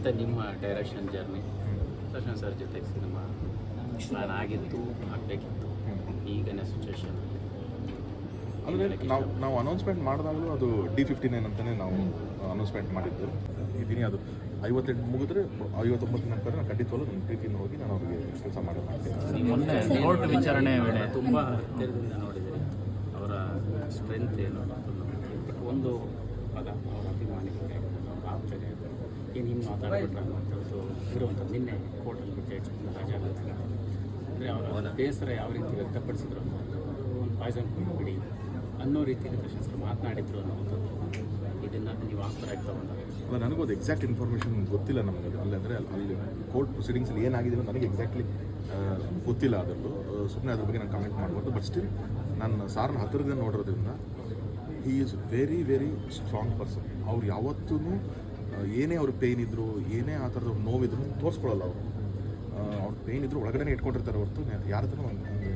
ಮತ್ತು ನಿಮ್ಮ direction journey Darshan sir ಜೊತೆ ಸಿನಿಮಾ ಪ್ಲಾನ್ ಆಗಿತ್ತು ಆಗಬೇಕಿತ್ತು ಈಗಿನ ಸಿಚುವೇಶನ್ ಅಂದರೆ ನಾವು ನಾವು ಅನೌನ್ಸ್ಮೆಂಟ್ ಮಾಡಿದಾಗಲೂ ಅದು ಡಿ ಫಿಫ್ಟಿ ನೈನ್ ಅಂತಲೇ ನಾವು ಅನೌನ್ಸ್ಮೆಂಟ್ ಮಾಡಿದ್ದು. ಇದ್ದೀನಿ ಅದು. ಐವತ್ತೆಂಟು ಮುಗಿದ್ರೆ ಐವತ್ತೊಂಬತ್ತು ನಂತರ ನಾನು ಖಂಡಿತವಾಗ್ಲೂ ನನ್ನ ಪ್ರೀತಿಯಿಂದ ಹೋಗಿ ನಾನು ಅವರಿಗೆ ಕೆಲಸ ಮಾಡಿ ಮಾಡ್ತೀನಿ. ಮೊನ್ನೆ ಕೋರ್ಟ್ ವಿಚಾರಣೆ ವೇಳೆ ತುಂಬ ಹತ್ತಿರದಿಂದ ನೋಡಿದ್ದೀರಿ ಅವರ ಸ್ಟ್ರೆಂತ್ ಏನು ಒಂದು ಪದ ಅವರ ಅಭಿಮಾನಿಗಳಿಗೆ ಅವರ ಆಪ್ತರಿಗೆ ಏನು ಹಿಂಗೆ ಮಾತಾಡ್ಬಿಟ್ರೆ ಅನ್ನುವಂಥದ್ದು ಇರುವಂಥದ್ದು. ನಿನ್ನೆ ಕೋರ್ಟಲ್ಲಿ ಜಡ್ಜ್ ಹಾಜರಾದಾಗ ಅಂದರೆ ಅವರ ಬೇಸರ ಯಾವ ರೀತಿ ವ್ಯಕ್ತಪಡಿಸಿದ್ರು ಒಂದು ಪಾಯ್ಸನ್ ಬಿಡಿ. ಅನ್ನೋ ರೀತಿಯಲ್ಲಿ ಪ್ರಶಸ್ತ್ರ ಮಾತನಾಡಿದ್ರು ಅನ್ನುವಂಥದ್ದು ಇದನ್ನು ನೀವು ಆಪ್ತರಾಗಿ ತಗೊಂಡಾಗ. ಅಲ್ಲ ನನಗೂ ಅದು ಎಕ್ಸಾಕ್ಟ್ ಇನ್ಫಾರ್ಮೇಷನ್ ಗೊತ್ತಿಲ್ಲ ನಮಗೆ ಅದು. ಅಲ್ಲಿ ಅಂದರೆ ಅಲ್ಲಿ ಕೋರ್ಟ್ ಪ್ರೊಸೀಡಿಂಗ್ಸಲ್ಲಿ ಏನಾಗಿದೆ ಅಂತ ನನಗೆ ಎಕ್ಸಾಕ್ಟ್ಲಿ ಗೊತ್ತಿಲ್ಲ ಅದರಲ್ಲೂ. ಸುಮ್ಮನೆ ಅದ್ರ ಬಗ್ಗೆ ನಾನು ಕಮೆಂಟ್ ಮಾಡ್ಬೋದು. ಬಟ್ ಸ್ಟಿಲ್ ನಾನು ಸಾರ್ನ ಹತ್ತಿರದಿಂದ ನೋಡಿರೋದ್ರಿಂದ he is very very strong person ಅವ್ರು ಯಾವತ್ತೂ ಏನೇ ಅವ್ರ ಪೇಯ್ನ್ ಇದ್ದರು ಏನೇ ಆ ಥರದ ನೋವಿದ್ರು ತೋರಿಸ್ಕೊಳ್ಳಲ್ಲ ಅವರು. ಅವ್ರ ಪೇಯ್ನ್ ಇದ್ರು ಒಳಗಡೆ ಇಟ್ಕೊಂಡಿರ್ತಾರೆ ಹೊರತು ಯಾರ ಹತ್ರ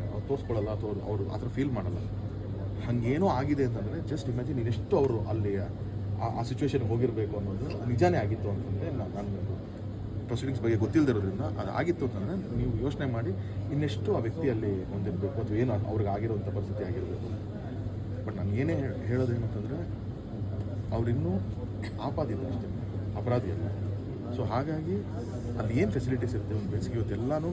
ಅವ್ರು ತೋರಿಸ್ಕೊಳ್ಳಲ್ಲ ಅಥವಾ ಅವ್ರು ಆ ಥರ ಫೀಲ್ ಮಾಡಲ್ಲ. ಹಂಗೇನೋ ಆಗಿದೆ ಅಂತಂದರೆ ಜಸ್ಟ್ ಇಮ್ಯಾಜಿನ್ ಇನ್ನೆಷ್ಟು ಅವರು ಅಲ್ಲಿ ಆ- ಸಿಚುವೇಶನ್ಗೆ ಹೋಗಿರಬೇಕು ಅನ್ನೋದು ನಿಜಾನೇ ಆಗಿತ್ತು ಅಂತಂದರೆ ನಾನು ಪ್ರೊಸೀಡಿಂಗ್ಸ್ ಬಗ್ಗೆ ಗೊತ್ತಿಲ್ಲದಿರೋದ್ರಿಂದ ಅದು ಆಗಿತ್ತು ಅಂತಂದರೆ ನೀವು ಯೋಚನೆ ಮಾಡಿ ಇನ್ನೆಷ್ಟು ಆ ವ್ಯಕ್ತಿಯಲ್ಲಿ ಹೊಂದಿರಬೇಕು ಅಥವಾ ಏನು ಅವ್ರಿಗೆ ಆಗಿರುವಂಥ ಪರಿಸ್ಥಿತಿ ಆಗಿರಬೇಕು. ಏನೇ ಹೇಳೋದು ಹೇಳೋದೇನು ಅಂತಂದರೆ ಅವರಿನ್ನೂ ಆಪಾದಿಲ್ಲ ಅಷ್ಟೇ ಅಪರಾಧಿ ಅಲ್ಲ. ಸೊ ಹಾಗಾಗಿ ಅಲ್ಲಿ ಏನು ಫೆಸಿಲಿಟೀಸ್ ಇರುತ್ತೆ? ಒಂದು ಬೇಸಿಗೆ ಇವತ್ತೆಲ್ಲನೂ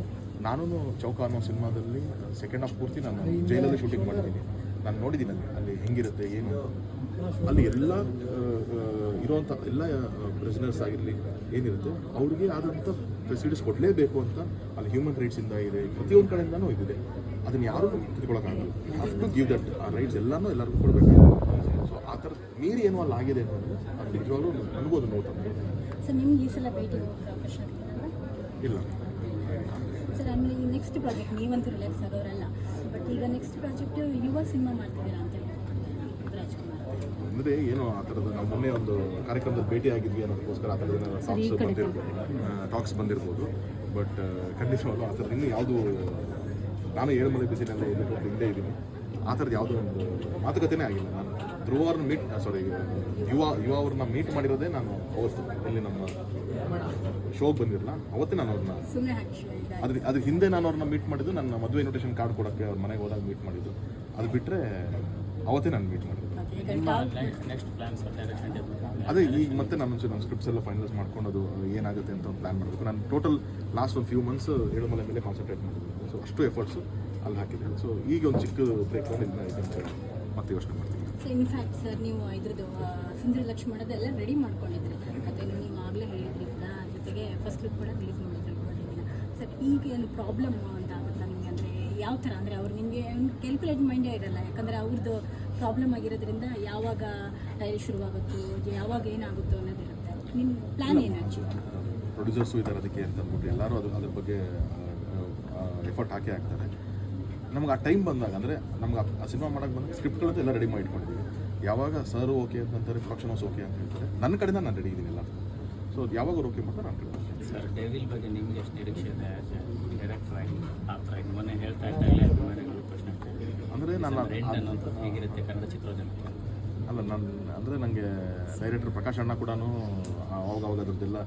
ನಾನು ಚೌಕ ಅನ್ನೋ ಸಿನಿಮಾದಲ್ಲಿ ಸೆಕೆಂಡ್ ಹಾಫ್ ಪೂರ್ತಿ ನಾನು ಜೈಲಲ್ಲಿ ಶೂಟಿಂಗ್ ಮಾಡಿದ್ದೀನಿ ನಾನು ನೋಡಿದ್ದೀನಿ ಅಲ್ಲಿ. ಅಲ್ಲಿ ಹೆಂಗಿರುತ್ತೆ ಏನು? ಅಲ್ಲಿ ಎಲ್ಲ ಇರೋವಂಥ ಎಲ್ಲ ಪ್ರೆಸಿನರ್ಸ್ ಆಗಿರಲಿ ಏನಿರುತ್ತೆ ಅವ್ರಿಗೆ ಆದಂಥ ಫೆಸಿಲಿಟೀಸ್ ಕೊಡಲೇಬೇಕು ಅಂತ ಅಲ್ಲಿ ಹ್ಯೂಮನ್ ರೈಟ್ಸಿಂದ ಇದೆ ಪ್ರತಿಯೊಂದು ಕಡೆಯಿಂದನೂ ಇದಿದೆ. ಅದನ್ನು ಯಾರೂ ಕಿತ್ಕೊಳ್ಳೋಕ್ಕಾಗಲ್ಲ ಹ್ಯಾವ್ ಟು ಗಿವ್ ದಟ್ ಆ ರೈಟ್ಸ್ ಎಲ್ಲನೂ ಎಲ್ಲರಿಗೂ ಕೊಡಬೇಕು. ಸೊ ಆ ಥರ ಮೀರಿ ಏನೋ ಅಲ್ಲಿ ಆಗಿದೆ ಅಂತಂದರೆ ಅದು ನಿಜವಾಗ್ಲೂ ನೋಟ್ ಅಂತ ಸರ್ ನಿಮ್ಗೆ ಈ ಸಲ ಭೇಟಿ ಇಲ್ಲ. ಸರ್ ಆಮೇಲೆ ಈ ನೆಕ್ಸ್ಟ್ ಪ್ರಾಜೆಕ್ಟ್ ನೀವಂತೂ ರಿಲ್ಯಾಕ್ಸ್ ಆಗೋರಲ್ಲ ಬಟ್ ಈಗ ನೆಕ್ಸ್ಟ್ ಪ್ರಾಜೆಕ್ಟ್ ಯುವ ಸಿನಿಮಾ ಮಾಡ್ತಿದ್ದೀರಾ ಅಂತ ಹೇಳ್ತಾರೆ. ರಾಜ್ಕುಮಾರ್ ಅಂದರೆ ಏನೋ ಆ ಥರದ ನಾವು ಮೊನ್ನೆ ಒಂದು ಕಾರ್ಯಕ್ರಮದಲ್ಲಿ ಭೇಟಿ ಆಗಿದ್ವಿ ಅನ್ನೋದಕ್ಕೋಸ್ಕರ ಆ ಥರದ ಸಾಂಗ್ಸ್ ಬಂದಿರ್ಬೋದು. ಟಾಕ್ಸ್ ಬಂದಿರ್ಬೋದು. ಬಟ್ ಖಂಡಿತವಾಗ್ಲೂ ಆ ಥರದ್ದು ಇನ್ನೂ ಯಾವುದು ನಾನು ಏಳುಮಲೆ ಬಿಸಿಲಲ್ಲೇ ಇದ್ದು ಹಿಂದೆ ಇದ್ದೀನಿ. ಆ ಥರದ್ದು ಯಾವುದೋ ಒಂದು ಮಾತುಕತೆನೇ ಆಗಿಲ್ಲ. ನಾನು ಧ್ರುವ ಅವ್ರನ್ನ ಮೀಟ್ ಸಾರಿ ಯುವ ಯುವ ಅವ್ರನ್ನ ಮೀಟ್ ಮಾಡಿರೋದೇ ನಾನು ಅವತ್ತು. ಇಲ್ಲಿ ನಮ್ಮ ಶೋಗೆ ಬಂದಿರಲ್ಲ ಅವತ್ತೇ ನಾನು ಅವ್ರನ್ನ ಅದ್ರ ಅದ್ರ ಹಿಂದೆ ನಾನು ಅವ್ರನ್ನ ಮೀಟ್ ಮಾಡಿದ್ದು ನನ್ನ ಮದುವೆ ಇನ್ವಿಟೇಷನ್ ಕಾರ್ಡ್ ಕೊಡೋಕ್ಕೆ ಅವ್ರ ಮನೆಗೆ ಹೋದಾಗ ಮೀಟ್ ಮಾಡಿದ್ದು. ಅದು ಬಿಟ್ಟರೆ ಅವತ್ತೇ ನಾನು ಮೀಟ್ ಮಾಡಿದ್ದು. ನಿಮ್ಮ ನೆಕ್ಸ್ಟ್ ಪ್ಲಾನ್ಸ್ ಡೈರೆಕ್ಷನ್ ಅದೇ ಈಗ ಮತ್ತೆ ನಾನು ಒಂಚೂರು ನನ್ನ ಸ್ಕ್ರಿಪ್ಟ್ಸ್ ಎಲ್ಲ ಫೈನಲೈಸ್ ಮಾಡ್ಕೊಂಡು ಅದು ಏನಾಗುತ್ತೆ ಅಂತ ಒಂದು ಪ್ಲಾನ್ ಮಾಡಬೇಕು. ನಾನು ಟೋಟಲ್ ಲಾಸ್ಟ್ ಒಂದು ಫ್ಯೂ ಮಂತ್ಸ್ ಏಳುಮಲೆ ಮೇಲೆ ಕಾನ್ಸಂಟ್ರೇಟ್ ಮಾಡಿದ್ದೀನಿ ಸೊ ಅಷ್ಟು ಎಫರ್ಟ್ಸು ಅಲ್ಲಿ ಹಾಕಿದ್ದೀನಿ. ಸೊ ಈಗ ಒಂದು ಚಿಕ್ಕ ಬ್ರೇಕ್ ಇದನ್ನ ಮತ್ತೆ ಯೋಚನೆ ಮಾಡ್ತೀನಿ. ಸೊ ಇನ್ಫ್ಯಾಕ್ಟ್ ಸರ್ ನೀವು ಇದ್ರದ್ದು ಸುಂದರ ಲಕ್ಷ್ಮಣದ ಎಲ್ಲ ರೆಡಿ ಮಾಡ್ಕೊಂಡಿದ್ರಿ. ಅದನ್ನು ನೀವು ಆಗಲೇ ಹೇಳಿದ್ರಿ ಜೊತೆಗೆ ಫಸ್ಟ್ ಲುಕ್ ಕೂಡ ರಿಲೀಸ್ ಮಾಡಿದ್ರಿ ಸರ್ ಈಗ ಏನು ಪ್ರಾಬ್ಲಮ್ ಅಂತ ಆಗುತ್ತಾ ನಿಮಗೆ? ಅಂದರೆ ಯಾವ ಥರ? ಅಂದರೆ ಅವ್ರು ನಿಮಗೆ ಕ್ಯಾಲ್ಕುಲೇಟ್ ಮೈಂಡೇ ಇರಲ್ಲ. ಯಾಕಂದರೆ ಅವ್ರದ್ದು ಪ್ರಾಬ್ಲಮ್ ಆಗಿರೋದ್ರಿಂದ ಯಾವಾಗ ಟೈಲ್ ಶುರುವಾಗುತ್ತೋ ಯಾವಾಗ ಏನಾಗುತ್ತೋ ಅನ್ನೋದಿರುತ್ತೆ ನಿಮ್ಮ ಪ್ಲಾನ್ ಏನು ಆ್ಯಕ್ಚುಲಿ ಪ್ರೊಡ್ಯೂಸರ್ಸು ಇದ್ದಾರೆ ಅದಕ್ಕೆ ಅಂತ ಅಂದ್ಬಿಟ್ಟು ಎಲ್ಲರೂ ಅದು ಅದ್ರ ಬಗ್ಗೆ ಎಫರ್ಟ್ ಹಾಕಿ ಹಾಕ್ತಾರೆ ನಮ್ಗೆ ಆ ಟೈಮ್ ಬಂದಾಗ ಅಂದರೆ ನಮ್ಗೆ ಆ- ಸಿನಿಮಾ ಮಾಡೋಕ್ಕೆ ಬಂದಾಗ ಸ್ಕ್ರಿಪ್ಟ್ಗಳಂತೂ ಎಲ್ಲ ರೆಡಿ ಮಾಡಿ ಇಟ್ಕೊಂಡಿದ್ದೀವಿ ಯಾವಾಗ ಸರ್ ಓಕೆ ಅಂತಂತಾರೆ ಪ್ರೊಡಕ್ಷನ್ ಹೌಸ್ ಓಕೆ ಅಂತ ಹೇಳ್ತಾರೆ. ನನ್ನ ಕಡೆಯಿಂದ ನಾನು ರೆಡಿ ಇದ್ದೀನಿ ಎಲ್ಲ ಸೊ ಯಾವಾಗ ಅವ್ರು ಓಕೆ ಮಾಡ್ತಾರೆ ನಾನು ಕಡೆ ಸರ್ ಡೇವಿಲ್ ಬಗ್ಗೆ ನಿಮ್ಗೆ ಎಷ್ಟು ನಿರೀಕ್ಷೆ ಇದೆ ಡೈರೆಕ್ಟ್ರಾಗಿ ಆಗಿ? ಆ ಥರ ಆಗಿ ಮೊನ್ನೆ ಹೇಳ್ತಾ ಇದ್ದಾಗಲೇ ಅಭಿಮಾನಿಗಳು ಪ್ರಶ್ನೆ ಅಂದರೆ ನಾನು ರೆಂಟ್ ಅನ್ನೋದು ಹೇಗಿರುತ್ತೆ ಕನ್ನಡ ಚಿತ್ರೋದ್ಯಮಕ್ಕೆ ಅಲ್ಲ ನಾನು ಅಂದರೆ ನನಗೆ ಡೈರೆಕ್ಟರ್ ಪ್ರಕಾಶ್ ಅಣ್ಣ ಕೂಡ ಅವಾಗ ಅವಾಗ ಅದ್ರದ್ದೆಲ್ಲ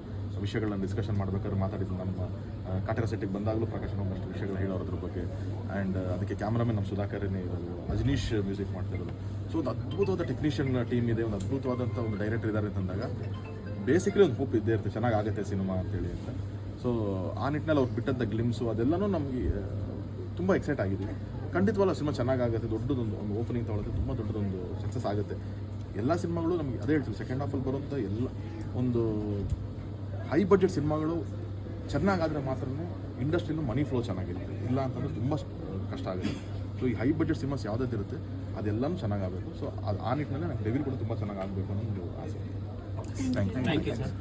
ವಿಷಯಗಳನ್ನ ಡಿಸ್ಕಷನ್ ಮಾಡ್ಬೇಕಾದ್ರೆ ಮಾತಾಡಿದ್ದು ನಮ್ಮ ಕಾಟಕ ಕಾಟರ ಸೆಟ್ಟಿಗೆ ಬಂದಾಗಲೂ ಪ್ರಕಾಶ್ ಅಣ್ಣ ಒಂದಷ್ಟು ವಿಷಯಗಳು ಹೇಳೋರು ಅದ್ರ ಬಗ್ಗೆ. ಆ್ಯಂಡ್ ಅದಕ್ಕೆ ಕ್ಯಾಮ್ರಾಮನ್ ನಮ್ಮ ಸುಧಾಕರನೇ ಇರೋದು ಅಜನೀಶ್ ಮ್ಯೂಸಿಕ್ ಮಾಡ್ತಿರೋದು. ಸೊ ಒಂದು ಅದ್ಭುತವಾದ ಟೆಕ್ನಿಷಿಯನ್ ಟೀಮ್ ಇದೆ ಒಂದು ಅದ್ಭುತವಾದಂಥ ಒಂದು ಡೈರೆಕ್ಟರ್ ಇದ್ದಾರೆ ಅಂತಂದಾಗ ಬೇಸಿಕಲಿ ಒಂದು ಹೋಪ್ ಇದ್ದೇ ಇರುತ್ತೆ ಚೆನ್ನಾಗಾಗುತ್ತೆ ಸಿನಿಮಾ ಅಂತೇಳಿ ಅಂತ. ಸೊ ಆ ನಿಟ್ಟಿನಲ್ಲಿ ಅವ್ರು ಬಿಟ್ಟಂಥ ಗ್ಲಿಮ್ಸು ಅದೆಲ್ಲನೂ ನಮಗೆ ತುಂಬ ಎಕ್ಸೈಟ್ ಆಗಿದ್ದೀವಿ ಖಂಡಿತವಲ್ಲ ಸಿನಿಮಾ ಚೆನ್ನಾಗಾಗುತ್ತೆ ದೊಡ್ಡದೊಂದು ಒಂದು ಓಪನಿಂಗ್ ತೊಗೊಳುತ್ತೆ ತುಂಬ ದೊಡ್ಡದೊಂದು ಸಕ್ಸಸ್ ಆಗುತ್ತೆ. ಎಲ್ಲ ಸಿನಿಮಾಗಳು ನಮಗೆ ಅದೇ ಹೇಳ್ತೀವಿ ಸೆಕೆಂಡ್ ಹಾಫಲ್ಲಿ ಬರುವಂಥ ಎಲ್ಲ ಒಂದು ಹೈ ಬಜೆಟ್ ಸಿನಿಮಾಗಳು ಚೆನ್ನಾಗಾದರೆ ಮಾತ್ರ ಇಂಡಸ್ಟ್ರಿನೂ ಮನಿ ಫ್ಲೋ ಚೆನ್ನಾಗಿರುತ್ತೆ. ಇಲ್ಲ ಅಂತಂದ್ರೆ ತುಂಬ ಕಷ್ಟ ಆಗುತ್ತೆ. ಸೊ ಈ ಹೈ ಬಜೆಟ್ ಸಿನಿಮಾಸ್ ಯಾವುದಾದ್ರು ಇರುತ್ತೆ ಅದೆಲ್ಲನೂ ಚೆನ್ನಾಗಾಗಬೇಕು. ಸೊ ಅದು ಆ ನಿಟ್ಟಿನಲ್ಲಿ ನಂಗೆ ಡೆವಿಲ್ ಕೂಡ ತುಂಬ ಚೆನ್ನಾಗಿ ಆಗಬೇಕು ಅನ್ನೋ ಒಂದು ಆಸೆ. Thank you thank you sir